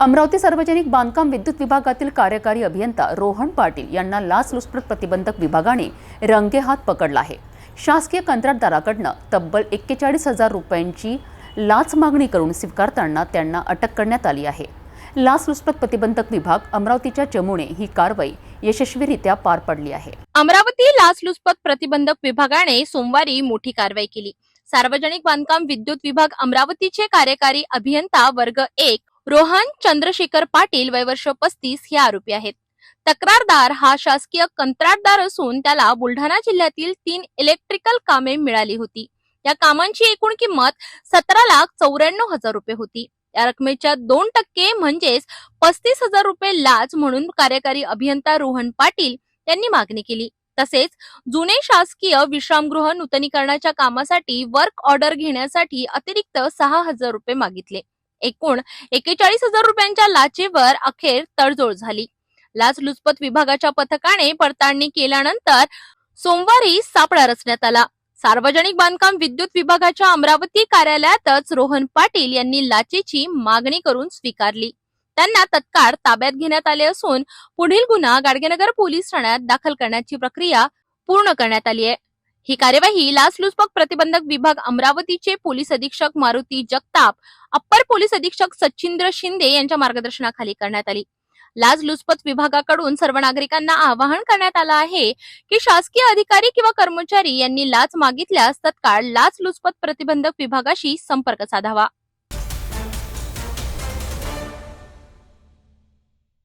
अमरावती सार्वजनिक बांधकाम विद्युत विभागातील कार्यकारी अभियंता रोहन पाटील यांना लाचलुचपत प्रतिबंधक विभागाने रंगेहात पकडला आहे. शासकीय कंत्राटदाराकडनं तब्बल एक्केचाळीस हजार रुपयांची लाच मागणी करून स्वीकारताना त्यांना अटक करण्यात आली आहे. लाचलुचपत प्रतिबंधक विभाग अमरावतीच्या चमूने ही कारवाई यशस्वीरित्या पार पडली आहे. अमरावती लाचलुचपत प्रतिबंधक विभागाने सोमवारी मोठी कारवाई केली. सार्वजनिक बांधकाम विद्युत विभाग अमरावतीचे कार्यकारी अभियंता वर्ग एक रोहन चंद्रशेखर पाटील वयवर्ष पस्तीस हे आरोपी आहेत. तक्रारदार हा शासकीय कंत्राटदार असून त्याला बुलढाणा जिल्ह्यातील तीन इलेक्ट्रिकल कामे मिळाली होती. या कामांची एकूण किंमत सतरा लाख चौऱ्याण्णव हजार रुपये होती. या रकमेच्या दोन टक्के म्हणजेच पस्तीस हजार रुपये लाच म्हणून कार्यकारी अभियंता रोहन पाटील यांनी मागणी केली. तसेच जुने शासकीय विश्रामगृह नूतनीकरणाच्या कामासाठी वर्क ऑर्डर घेण्यासाठी अतिरिक्त सहा हजार रुपये मागितले. एकूण एकेचाळीस हजार रुपयांच्या लाचेवर अखेर तडजोड झाली. लाचलुचपत विभागाच्या पथकाने पडताळणी केल्यानंतर सोमवारी सापळा रचण्यात आला. सार्वजनिक बांधकाम विद्युत विभागाच्या अमरावती कार्यालयातच रोहन पाटील यांनी लाचेची मागणी करून स्वीकारली. त्यांना तत्काळ ताब्यात घेण्यात आले असून पुढील गुन्हा गाडगेनगर पोलीस ठाण्यात दाखल करण्याची प्रक्रिया पूर्ण करण्यात आली आहे. ही कार्यवाही लाचलुचपत प्रतिबंधक विभाग अमरावतीचे पोलीस अधीक्षक मारुती जगताप अप्पर पोलीस अधीक्षक सचिंद्र शिंदे यांच्या मार्गदर्शनाखाली करण्यात आली. लाचलुचपत विभागाकडून सर्व नागरिकांना आवाहन करण्यात आलं आहे की शासकीय अधिकारी किंवा कर्मचारी यांनी लाच मागितल्यास तत्काळ लाचलुचपत प्रतिबंधक विभागाशी संपर्क साधावा.